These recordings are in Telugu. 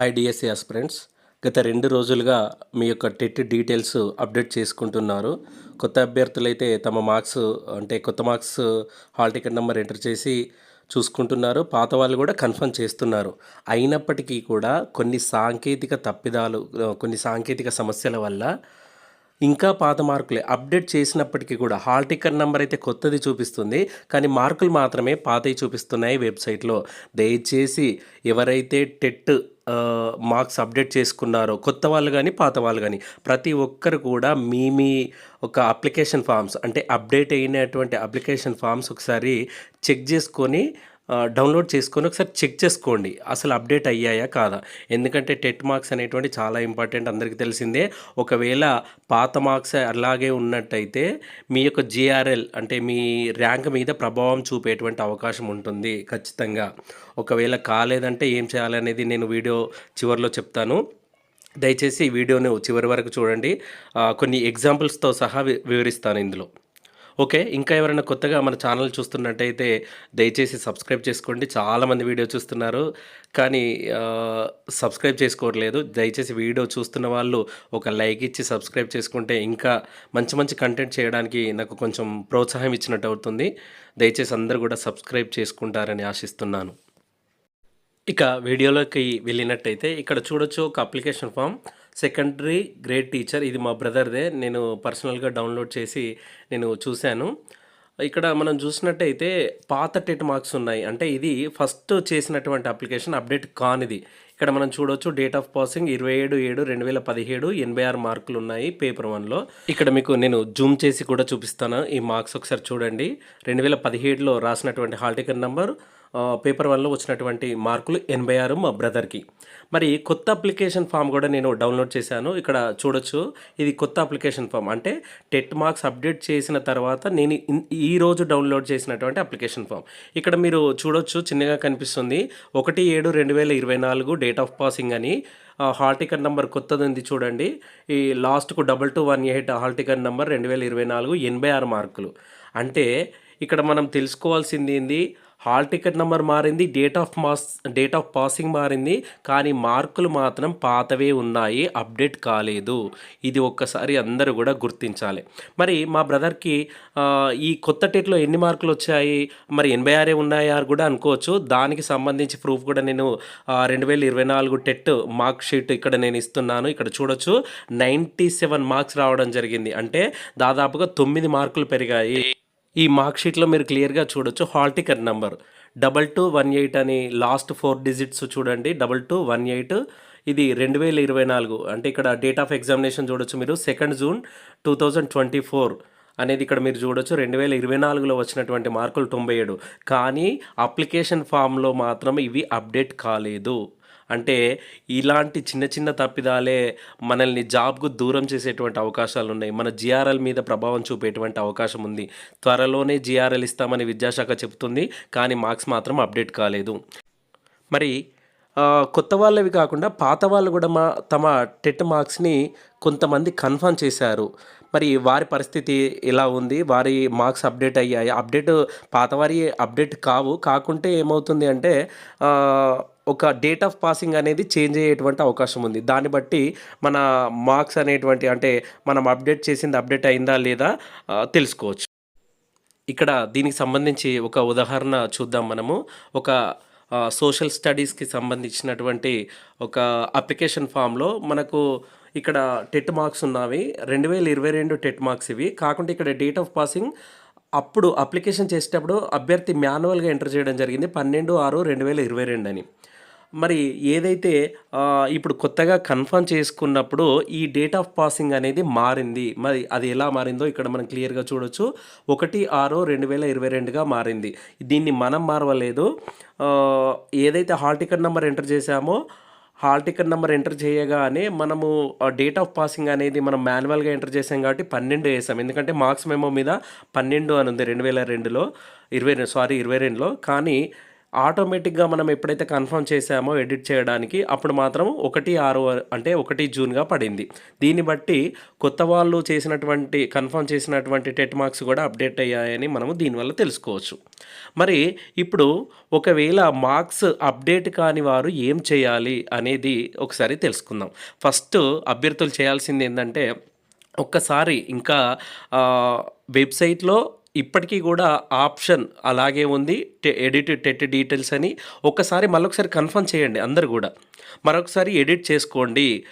హాయ్ డిఎస్సి ఆస్పిరెంట్స్ గత రెండు రోజులుగా మీ యొక్క టెట్ డీటెయిల్స్ అప్డేట్ చేసుకుంటున్నారు. కొత్త అభ్యర్థులైతే తమ మార్క్స్ అంటే కొత్త marks hall ticket number enter చేసి చూసుకుంటున్నారు. పాత వాళ్ళు కూడా కన్ఫర్మ్ చేస్తున్నారు. అయినప్పటికీ కూడా కొన్ని సాంకేతిక తప్పిదాలు కొన్ని సాంకేతిక సమస్యల వల్ల ఇంకా పాత మార్కులే. అప్డేట్ చేసినప్పటికీ కూడా హాల్ టికెట్ నెంబర్ అయితే కొత్తది చూపిస్తుంది. కానీ మార్కులు మాత్రమే పాతవి చూపిస్తున్నాయి వెబ్సైట్లో. దయచేసి ఎవరైతే టెట్ మార్క్స్ అప్డేట్ చేసుకున్నారో కొత్త వాళ్ళు కానీ పాత వాళ్ళు కానీ ప్రతి ఒక్కరు కూడా మీ మీ ఒక అప్లికేషన్ ఫామ్స్ అంటే అప్డేట్ అయినటువంటి అప్లికేషన్ ఫామ్స్ ఒకసారి చెక్ చేసుకొని డౌన్లోడ్ చేసుకొని ఒకసారి చెక్ చేసుకోండి. అసలు అప్డేట్ అయ్యాయా కాదా? ఎందుకంటే టెట్ మార్క్స్ అనేటువంటి చాలా ఇంపార్టెంట్ అందరికీ తెలిసిందే. ఒకవేళ పాత మార్క్స్ అలాగే ఉన్నట్టయితే మీ యొక్క జిఆర్ఎల్ అంటే మీ ర్యాంక్ మీద ప్రభావం చూపేటువంటి అవకాశం ఉంటుంది ఖచ్చితంగా. ఒకవేళ కాలేదంటే ఏం చేయాలనేది నేను వీడియో చివరిలో చెప్తాను. దయచేసి ఈ వీడియోను చివరి వరకు చూడండి. కొన్ని ఎగ్జాంపుల్స్తో సహా వి- వివరిస్తాను ఇందులో. ఓకే ఇంకా ఎవరైనా కొత్తగా మన ఛానల్ చూస్తున్నట్టయితే దయచేసి సబ్స్క్రైబ్ చేసుకోండి. చాలామంది వీడియో చూస్తున్నారు. కానీ సబ్స్క్రైబ్ చేసుకోవట్లేదు. దయచేసి వీడియో చూస్తున్న వాళ్ళు ఒక లైక్ ఇచ్చి సబ్స్క్రైబ్ చేసుకుంటే ఇంకా మంచి మంచి కంటెంట్ చేయడానికి నాకు కొంచెం ప్రోత్సాహం ఇచ్చినట్టు అవుతుంది. దయచేసి అందరూ కూడా సబ్స్క్రైబ్ చేసుకుంటారని ఆశిస్తున్నాను. ఇక వీడియోలోకి వెళ్ళినట్టయితే ఇక్కడ చూడొచ్చు ఒక application form. Secondary grade teacher. ఇది మా బ్రదర్దే. నేను పర్సనల్గా డౌన్లోడ్ చేసి నేను చూశాను. ఇక్కడ మనం చూసినట్టయితే పాత టెట్ మార్క్స్ ఉన్నాయి. అంటే ఇది ఫస్ట్ చేసినటువంటి అప్లికేషన్ అప్డేట్ కానిది. ఇక్కడ మనం చూడొచ్చు డేట్ ఆఫ్ పాసింగ్ ఇరవై ఏడు ఏడు రెండు వేల పదిహేడు. ఎనభై ఆరు మార్కులు ఉన్నాయి పేపర్ వన్లో. ఇక్కడ మీకు నేను జూమ్ చేసి కూడా చూపిస్తాను. ఈ మార్క్స్ ఒకసారి చూడండి. రెండు వేల పదిహేడులో రాసినటువంటి హాల్ టికెట్ నెంబర్ పేపర్ వన్లో వచ్చినటువంటి మార్కులు ఎనభై ఆరు మా బ్రదర్కి. మరి కొత్త అప్లికేషన్ ఫామ్ కూడా నేను డౌన్లోడ్ చేశాను. ఇక్కడ చూడొచ్చు. ఇది కొత్త అప్లికేషన్ ఫామ్. అంటే టెట్ మార్క్స్ అప్డేట్ చేసిన తర్వాత నేను ఈ రోజు డౌన్లోడ్ చేసినటువంటి అప్లికేషన్ ఫామ్. ఇక్కడ మీరు చూడొచ్చు. చిన్నగా కనిపిస్తుంది. ఒకటి ఏడు రెండు వేల ఇరవై నాలుగు డేట్ ఆఫ్ పాసింగ్ అని. హాల్ టికెట్ నెంబర్ కొత్తది ఉంది చూడండి. ఈ లాస్ట్కు double two one eight hall ticket number రెండు వేల ఇరవై నాలుగు ఎనభై ఆరు మార్కులు. అంటే ఇక్కడ మనం తెలుసుకోవాల్సింది ఏంది? హాల్ టికెట్ నెంబర్ మారింది date of mass date of passing మారింది కానీ మార్కులు మాత్రం పాతవే ఉన్నాయి అప్డేట్ కాలేదు. ఇది ఒక్కసారి అందరూ కూడా గుర్తించాలి. మరి మా బ్రదర్కి ఈ కొత్త టెట్లో ఎన్ని మార్కులు వచ్చాయి? మరి ఎనభై ఆరే ఉన్నాయా కూడా అనుకోవచ్చు. దానికి సంబంధించి ప్రూఫ్ కూడా నేను రెండు వేల ఇరవై నాలుగు టెట్ మార్క్ షీట్ ఇక్కడ నేను ఇస్తున్నాను. ఇక్కడ చూడొచ్చు నైంటీ సెవెన్ మార్క్స్ రావడం జరిగింది. అంటే దాదాపుగా తొమ్మిది మార్కులు పెరిగాయి. ఈ మార్క్ షీట్లో మీరు క్లియర్గా చూడొచ్చు hall ticket number. Double two one eight అని లాస్ట్ ఫోర్ డిజిట్స్ చూడండి. Double two one eight. ఇది రెండు వేల ఇరవై నాలుగు. అంటే ఇక్కడ డేట్ ఆఫ్ ఎగ్జామినేషన్ చూడొచ్చు మీరు. Second June two thousand twenty four అనేది ఇక్కడ మీరు చూడొచ్చు. రెండు వేల ఇరవై నాలుగులో వచ్చినటువంటి మార్కులు తొంభై ఏడు. కానీ అప్లికేషన్ ఫామ్లో మాత్రం ఇవి అప్డేట్ కాలేదు. అంటే ఇలాంటి చిన్న చిన్న తప్పిదాలే మనల్ని జాబ్కు దూరం చేసేటువంటి అవకాశాలు ఉన్నాయి. మన జిఆర్ఎల్ మీద ప్రభావం చూపేటువంటి అవకాశం ఉంది. త్వరలోనే జిఆర్ఎల్ ఇస్తామని విద్యాశాఖ చెబుతుంది. కానీ మార్క్స్ మాత్రం అప్డేట్ కాలేదు. మరి కొత్త వాళ్ళవి కాకుండా పాత వాళ్ళు కూడా మా తమ టెట్ మార్క్స్ని కొంతమంది కన్ఫర్మ్ చేశారు. మరి వారి పరిస్థితి ఎలా ఉంది? వారి మార్క్స్ అప్డేట్ అయ్యాయి? అప్డేట్ పాతవారి అప్డేట్ కావు. కాకుంటే ఏమవుతుంది అంటే ఒక డేట్ ఆఫ్ పాసింగ్ అనేది చేంజ్ అయ్యేటువంటి అవకాశం ఉంది. దాన్ని బట్టి మన మార్క్స్ అనేటువంటి అంటే మనం అప్డేట్ చేసింది అప్డేట్ అయిందా లేదా తెలుసుకోవచ్చు. ఇక్కడ దీనికి సంబంధించి ఒక ఉదాహరణ చూద్దాం మనము. ఒక సోషల్ స్టడీస్కి సంబంధించినటువంటి ఒక అప్లికేషన్ ఫామ్లో మనకు ఇక్కడ టెట్ మార్క్స్ ఉన్నవి. రెండు వేల ఇరవై రెండు టెట్ మార్క్స్ ఇవి. కాకుండా ఇక్కడ డేట్ ఆఫ్ పాసింగ్ అప్పుడు అప్లికేషన్ చేసేటప్పుడు అభ్యర్థి మాన్యువల్గా ఎంటర్ చేయడం జరిగింది. పన్నెండు ఆరు రెండు వేల ఇరవై రెండు అని. మరి ఏదైతే ఇప్పుడు కొత్తగా కన్ఫర్మ్ చేసుకున్నప్పుడు ఈ డేట్ ఆఫ్ పాసింగ్ అనేది మారింది. మరి అది ఎలా మారిందో ఇక్కడ మనం క్లియర్గా చూడొచ్చు. ఒకటి ఆరు రెండు వేల ఇరవై రెండుగా మారింది. దీన్ని మనం మారవలేదు. ఏదైతే హాల్ టికెట్ నెంబర్ ఎంటర్ చేశామో హాల్ టికెట్ నెంబర్ ఎంటర్ చేయగానే మనము డేట్ ఆఫ్ పాసింగ్ అనేది మనం మాన్యువల్గా ఎంటర్ చేసాం కాబట్టి పన్నెండు వేసాం. ఎందుకంటే మార్క్స్ మెమో మీద పన్నెండు అని ఉంది రెండు వేల రెండులో ఇరవై సారీ ఇరవై రెండులో. కానీ ఆటోమేటిక్గా మనం ఎప్పుడైతే కన్ఫర్మ్ చేసామో ఎడిట్ చేయడానికి అప్పుడు మాత్రం ఒకటి ఆరు అంటే ఒకటి జూన్గా పడింది. దీన్ని బట్టి కొత్త వాళ్ళు చేసినటువంటి కన్ఫర్మ్ చేసినటువంటి టెట్ మార్క్స్ కూడా అప్డేట్ అయ్యాయని మనము దీనివల్ల తెలుసుకోవచ్చు. మరి ఇప్పుడు ఒకవేళ మార్క్స్ అప్డేట్ కాని వారు ఏం చేయాలి అనేది ఒకసారి తెలుసుకుందాం. ఫస్ట్ అభ్యర్థులు చేయాల్సింది ఏంటంటే ఒక్కసారి ఇంకా వెబ్సైట్లో ఇప్పటికీ కూడా ఆప్షన్ అలాగే ఉంది. టె- ఎడిట్ టెట్ డీటెయిల్స్ అని. ఒక్కసారి మళ్ళొకసారి కన్ఫర్మ్ చేయండి అందరు కూడా. మరొకసారి ఎడిట్ చేసుకోండి.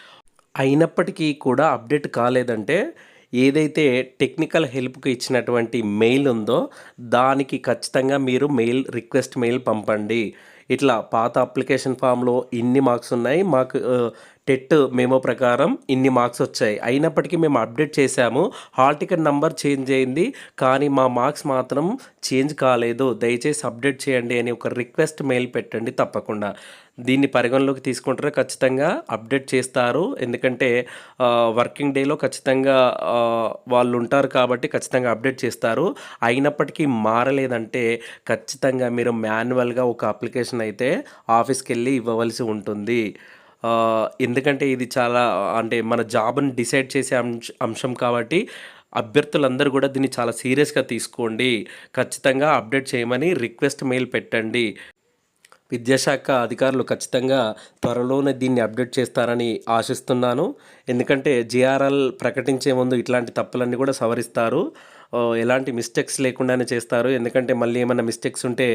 అయినప్పటికీ కూడా అప్డేట్ కాలేదంటే ఏదైతే టెక్నికల్ హెల్ప్కి ఇచ్చినటువంటి మెయిల్ ఉందో దానికి ఖచ్చితంగా మీరు మెయిల్ రిక్వెస్ట్ మెయిల్ పంపండి. ఇట్లా పాత అప్లికేషన్ ఫామ్లో ఇన్ని మార్క్స్ ఉన్నాయి. మాకు టెట్ మేము ప్రకారం ఇన్ని మార్క్స్ వచ్చాయి. అయినప్పటికీ మేము అప్డేట్ చేశాము. హాల్ టికెట్ నంబర్ చేంజ్ అయింది. కానీ మా మార్క్స్ మాత్రం చేంజ్ కాలేదు. దయచేసి అప్డేట్ చేయండి అని ఒక రిక్వెస్ట్ మెయిల్ పెట్టండి తప్పకుండా. దీన్ని పరిగణలోకి తీసుకుంటారో. ఖచ్చితంగా అప్డేట్ చేస్తారు. ఎందుకంటే వర్కింగ్ డేలో ఖచ్చితంగా వాళ్ళు ఉంటారు కాబట్టి ఖచ్చితంగా అప్డేట్ చేస్తారు. అయినప్పటికీ మారలేదంటే ఖచ్చితంగా మీరు మాన్యువల్గా ఒక అప్లికేషన్ అయితే ఆఫీస్కి వెళ్ళి ఇవ్వవలసి ఉంటుంది. ఎందుకంటే ఇది చాలా అంటే మన జాబ్ని డిసైడ్ చేసే అంశ అంశం కాబట్టి అభ్యర్థులందరూ కూడా దీన్ని చాలా సీరియస్గా తీసుకోండి. ఖచ్చితంగా అప్డేట్ చేయమని రిక్వెస్ట్ మెయిల్ పెట్టండి. విద్యాశాఖ అధికారులు ఖచ్చితంగా త్వరలోనే దీన్ని అప్డేట్ చేస్తారని ఆశిస్తున్నాను. ఎందుకంటే జిఆర్ఎల్ ప్రకటించే ముందు ఇట్లాంటి తప్పులన్నీ కూడా సవరిస్తారు. ఎలాంటి మిస్టేక్స్ లేకుండానే చేస్తారు. ఎందుకంటే మళ్ళీ ఏమైనా మిస్టేక్స్ ఉంటే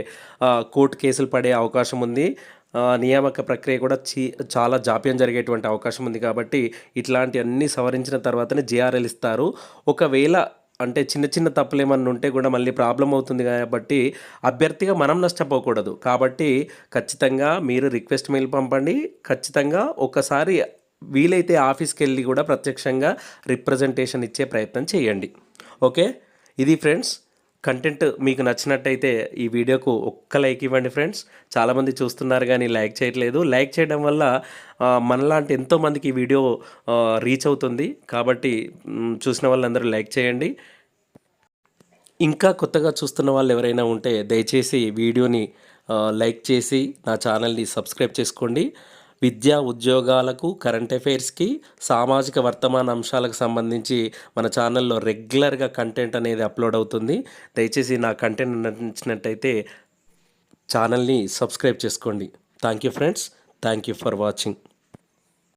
కోర్టు కేసులు పడే అవకాశం ఉంది. నియామక ప్రక్రియ కూడా చీ చాలా జాప్యం జరిగేటువంటి అవకాశం ఉంది కాబట్టి ఇట్లాంటి అన్ని సవరించిన తర్వాతనే జిఆర్ఎల్ ఇస్తారు. ఒకవేళ అంటే చిన్న చిన్న తప్పులు ఏమన్నా ఉంటే కూడా మళ్ళీ ప్రాబ్లం అవుతుంది కాబట్టి అభ్యర్థిగా మనం నష్టపోకూడదు. కాబట్టి ఖచ్చితంగా మీరు రిక్వెస్ట్ మెయిల్ పంపండి. ఖచ్చితంగా ఒకసారి వీలైతే ఆఫీస్కి వెళ్ళి కూడా ప్రత్యక్షంగా రిప్రజెంటేషన్ ఇచ్చే ప్రయత్నం చేయండి. ఓకే? ఇది ఫ్రెండ్స్ కంటెంట్ మీకు నచ్చినట్టయితే ఈ వీడియోకు ఒక్క లైక్ ఇవ్వండి ఫ్రెండ్స్. చాలామంది చూస్తున్నారు కానీ లైక్ చేయట్లేదు. లైక్ చేయడం వల్ల మనలాంటి ఎంతోమందికి ఈ వీడియో రీచ్ అవుతుంది. కాబట్టి చూసిన వాళ్ళందరూ లైక్ చేయండి. ఇంకా కొత్తగా చూస్తున్న వాళ్ళు ఎవరైనా ఉంటే దయచేసి వీడియోని లైక్ చేసి నా ఛానల్ని సబ్స్క్రైబ్ చేసుకోండి. విద్యా ఉద్యోగాలకు కరెంట్ అఫైర్స్కి సామాజిక వర్తమాన అంశాలకు సంబంధించి మన ఛానల్లో రెగ్యులర్గా కంటెంట్ అనేది అప్లోడ్ అవుతుంది. దయచేసి నా కంటెంట్ నచ్చినట్టయితే ఛానల్ని సబ్స్క్రైబ్ చేసుకోండి. Thank you friends thank you for watching